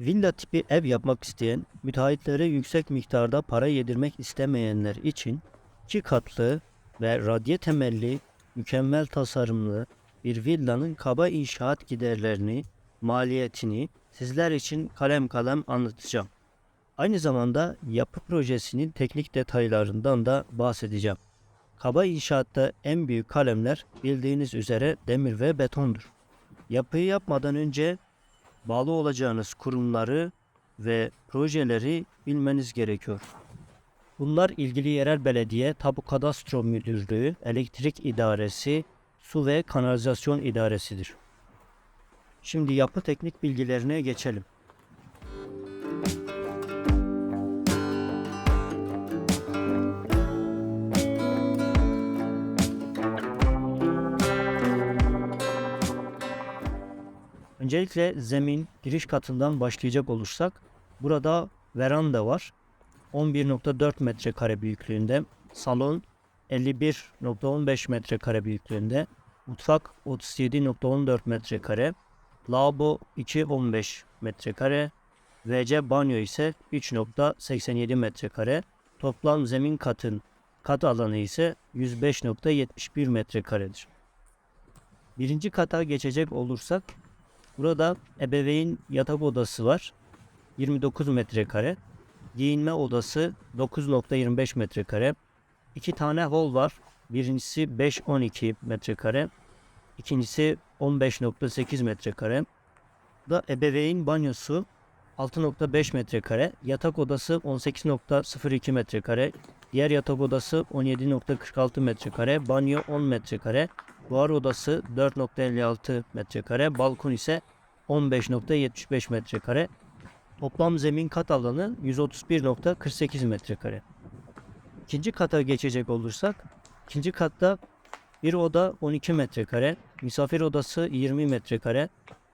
Villa tipi ev yapmak isteyen, müteahhitlere yüksek miktarda para yedirmek istemeyenler için iki katlı ve radye temelli, mükemmel tasarımlı bir villanın kaba inşaat giderlerini, maliyetini sizler için kalem kalem anlatacağım. Aynı zamanda yapı projesinin teknik detaylarından da bahsedeceğim. Kaba inşaatta en büyük kalemler bildiğiniz üzere demir ve betondur. Yapıyı yapmadan önce bağlı olacağınız kurumları ve projeleri bilmeniz gerekiyor. Bunlar ilgili yerel belediye, tapu kadastro müdürlüğü, elektrik idaresi, su ve kanalizasyon idaresidir. Şimdi yapı teknik bilgilerine geçelim. Öncelikle zemin giriş katından başlayacak olursak burada veranda var. 11.4 metrekare büyüklüğünde. Salon 51.15 metrekare büyüklüğünde. Mutfak 37.14 metrekare. Lavabo 2.15 metrekare. WC banyo ise 3.87 metrekare. Toplam zemin katın kat alanı ise 105.71 metrekaredir. Birinci kata geçecek olursak Burada ebeveyn yatak odası var. 29 metrekare. Giyinme odası 9.25 metrekare. İki tane hol var. Birincisi 5.12 metrekare. İkincisi 15.8 metrekare. Da ebeveyn banyosu 6.5 metrekare. Yatak odası 18.02 metrekare. Diğer yatak odası 17.46 metrekare. Banyo 10 metrekare. Buhar odası 4.56 metrekare. Balkon ise 15.75 metrekare. Toplam zemin kat alanı 131.48 metrekare. İkinci kata geçecek olursak, ikinci katta bir oda 12 metrekare, misafir odası 20 metrekare,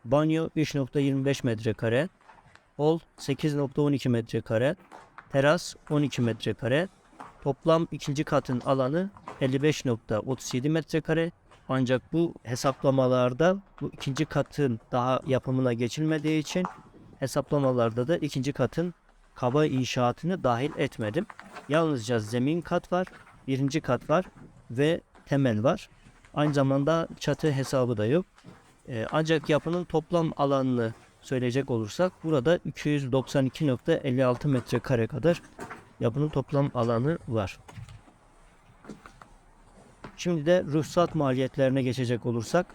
banyo 3.25 metrekare, hol 8.12 metrekare, teras 12 metrekare, toplam ikinci katın alanı 55.37 metrekare, ancak bu hesaplamalarda bu ikinci katın daha yapımına geçilmediği için hesaplamalarda da ikinci katın kaba inşaatını dahil etmedim. Yalnızca zemin kat var, birinci kat var ve temel var. Aynı zamanda çatı hesabı da yok. Ee, ancak yapının toplam alanını söyleyecek olursak burada 292.56 metrekare kadar yapının toplam alanı var. Şimdi de ruhsat maliyetlerine geçecek olursak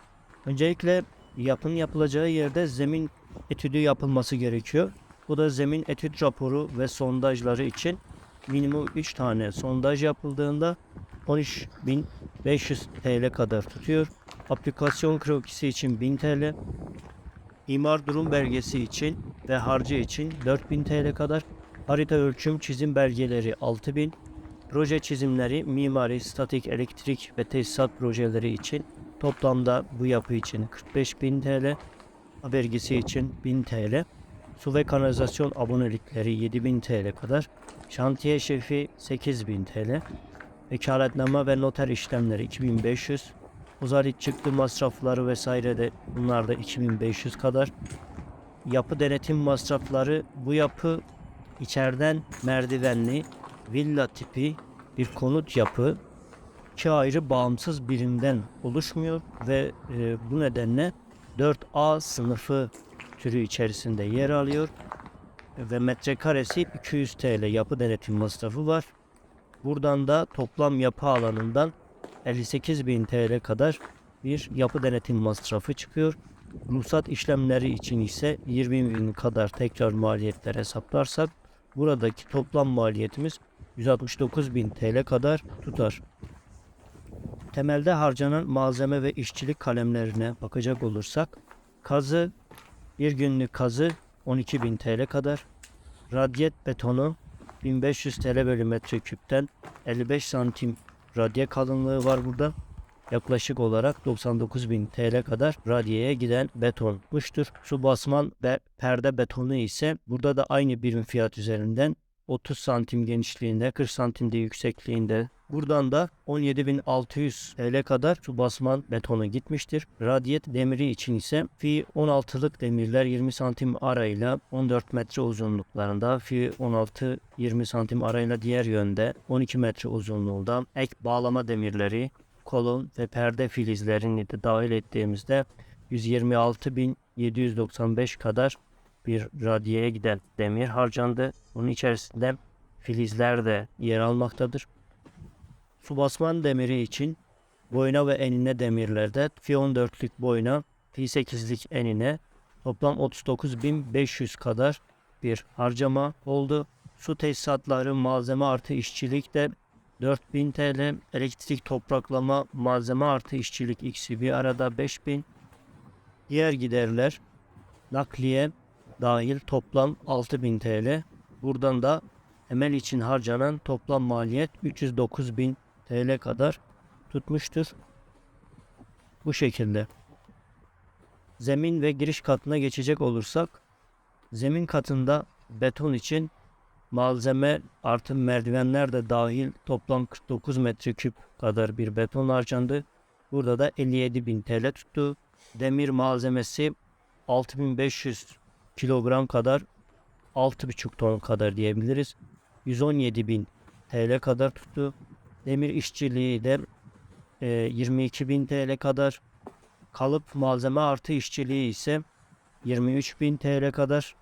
öncelikle yapının yapılacağı yerde zemin etüdü yapılması gerekiyor. Bu da zemin etüt raporu ve sondajları için minimum 3 tane sondaj yapıldığında 13.500 TL kadar tutuyor. Aplikasyon krokisi için 1000 TL, imar durum belgesi için ve harcı için 4000 TL kadar, harita ölçüm çizim belgeleri 6000, proje çizimleri, mimari, statik, elektrik ve tesisat projeleri için toplamda bu yapı için 45.000 TL, vergisi için 1000 TL, su ve kanalizasyon abonelikleri 7000 TL kadar, şantiye şefi 8000 TL, vekaletname ve noter işlemleri 2500, uzarit çıktı masrafları vesaire de bunlar da 2500 kadar. Yapı denetim masrafları bu yapı içeriden merdivenli villa tipi bir konut yapı iki ayrı bağımsız birimden oluşmuyor ve e, bu nedenle 4A sınıfı türü içerisinde yer alıyor ve metrekaresi 200 TL yapı denetim masrafı var. Buradan da toplam yapı alanından 58.000 TL kadar bir yapı denetim masrafı çıkıyor. Ruhsat işlemleri için ise 20.000 kadar tekrar maliyetler hesaplarsak buradaki toplam maliyetimiz 169.000 TL kadar tutar. Temelde harcanan malzeme ve işçilik kalemlerine bakacak olursak kazı bir günlük kazı 12.000 TL kadar, radyet betonu 1500 TL bölü metreküpten 55 santim radye kalınlığı var burada. Yaklaşık olarak 99.000 TL kadar radyeye giden betonmuştur. Su basman ve perde betonu ise burada da aynı birim fiyat üzerinden 30 santim genişliğinde, 40 santimde yüksekliğinde. Buradan da 17.600 TL kadar su basman betonu gitmiştir. Radyet demiri için ise fi 16'lık demirler 20 santim arayla 14 metre uzunluklarında, fi 16-20 santim arayla diğer yönde 12 metre uzunluğunda ek bağlama demirleri, kolon ve perde filizlerini de dahil ettiğimizde 126.795 kadar bir radyeye giden demir harcandı. Bunun içerisinde filizler de yer almaktadır. Su basman demiri için boyuna ve enine demirlerde fi 14'lük boyuna fi 8'lik enine toplam 39.500 kadar bir harcama oldu. Su tesisatları malzeme artı işçilik de 4000 TL, elektrik topraklama malzeme artı işçilik ikisi bir arada 5000. Diğer giderler nakliye dahil toplam 6000 TL. Buradan da emel için harcanan toplam maliyet 309.000 TL kadar tutmuştur. Bu şekilde. Zemin ve giriş katına geçecek olursak zemin katında beton için malzeme artı merdivenler de dahil toplam 49 metreküp kadar bir beton harcandı. Burada da 57.000 TL tuttu. Demir malzemesi 6500 kilogram kadar 6,5 ton kadar diyebiliriz. 117.000 TL kadar tuttu. Demir işçiliği de e, 22.000 TL kadar. Kalıp malzeme artı işçiliği ise 23.000 TL kadar.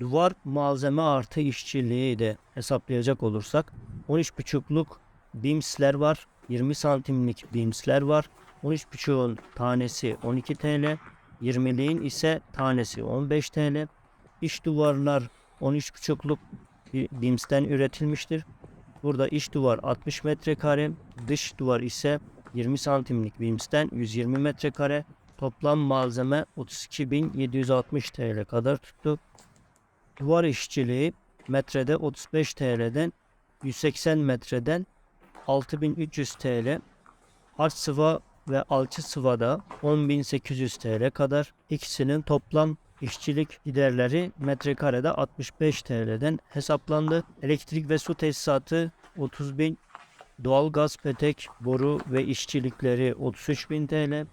Duvar malzeme artı işçiliği de hesaplayacak olursak 13,5'luk bimsler var. 20 santimlik bimsler var. 13,5'un tanesi 12 TL. 20'liğin ise tanesi 15 TL. İç duvarlar 13,5'luk bimsten üretilmiştir. Burada iç duvar 60 metrekare, dış duvar ise 20 santimlik bimsten 120 metrekare. Toplam malzeme 32.760 TL kadar tuttu. Duvar işçiliği metrede 35 TL'den 180 metreden 6300 TL. Harç sıva ve alçı sıvada 10.800 TL kadar. İkisinin toplam işçilik giderleri metrekarede 65 TL'den hesaplandı. Elektrik ve su tesisatı 30.000 Doğalgaz, petek, boru ve işçilikleri 33.000 TL.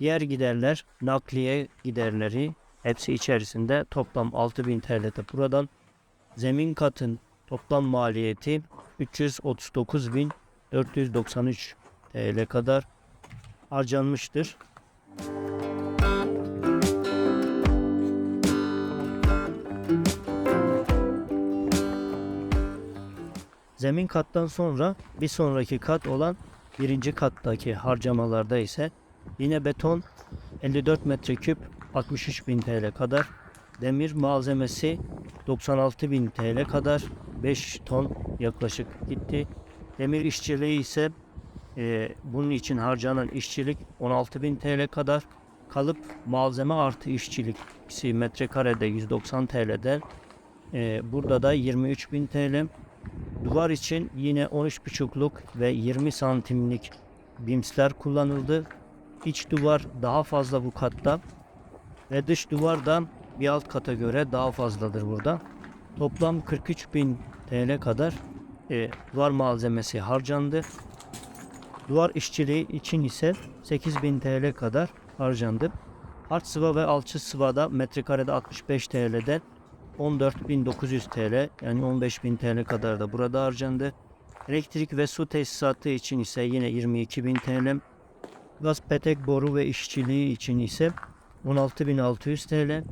Diğer giderler, nakliye giderleri hepsi içerisinde toplam 6000 TL'de buradan. Zemin katın toplam maliyeti 339.493 TL kadar harcanmıştır. Zemin kattan sonra bir sonraki kat olan birinci kattaki harcamalarda ise yine beton 54 metreküp 63.000 TL kadar, demir malzemesi 96.000 TL kadar 5 ton yaklaşık gitti. Demir işçiliği ise e, bunun için harcanan işçilik 16.000 TL kadar. Kalıp malzeme artı işçilik metrekarede 190 TL'den. E, burada da 23.000 TL. Duvar için yine 13.5'luk ve 20 santimlik bimsler kullanıldı. İç duvar daha fazla bu katta ve dış duvar da bir alt kata göre daha fazladır burada. Toplam 43.000 TL kadar e, duvar malzemesi harcandı. Duvar işçiliği için ise 8000 TL kadar harcandı. Harç sıva ve alçı sıvada metrekarede 65 TL'den 14.900 TL yani 15.000 TL kadar da burada harcandı. Elektrik ve su tesisatı için ise yine 22.000 TL. Gaz petek boru ve işçiliği için ise 16.600 TL.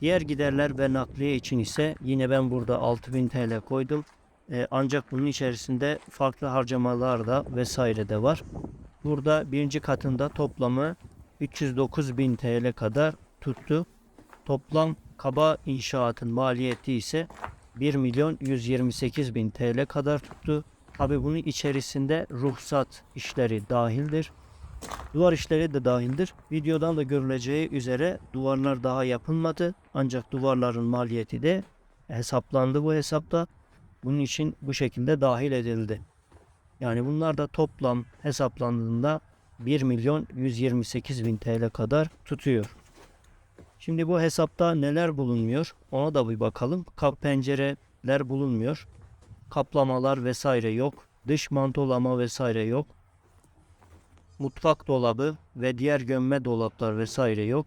Diğer giderler ve nakliye için ise yine ben burada 6.000 TL koydum. Ee, ancak bunun içerisinde farklı harcamalar da vesaire de var. Burada birinci katında toplamı 309.000 TL kadar tuttu. Toplam kaba inşaatın maliyeti ise 1 milyon 128 bin TL kadar tuttu. Tabi bunun içerisinde ruhsat işleri dahildir. Duvar işleri de dahildir. Videodan da görüleceği üzere duvarlar daha yapılmadı. Ancak duvarların maliyeti de hesaplandı bu hesapta. Bunun için bu şekilde dahil edildi. Yani bunlar da toplam hesaplandığında 1 milyon 128 bin TL kadar tutuyor. Şimdi bu hesapta neler bulunmuyor ona da bir bakalım. Kap pencere giderler bulunmuyor. Kaplamalar vesaire yok. Dış mantolama vesaire yok. Mutfak dolabı ve diğer gömme dolaplar vesaire yok.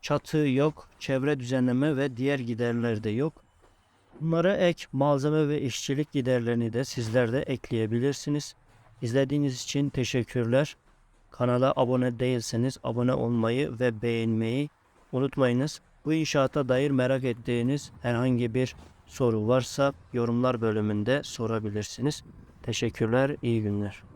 Çatı yok. Çevre düzenleme ve diğer giderler de yok. Bunlara ek malzeme ve işçilik giderlerini de sizler de ekleyebilirsiniz. İzlediğiniz için teşekkürler. Kanala abone değilseniz abone olmayı ve beğenmeyi unutmayınız. Bu inşaata dair merak ettiğiniz herhangi bir soru varsa yorumlar bölümünde sorabilirsiniz. Teşekkürler, iyi günler.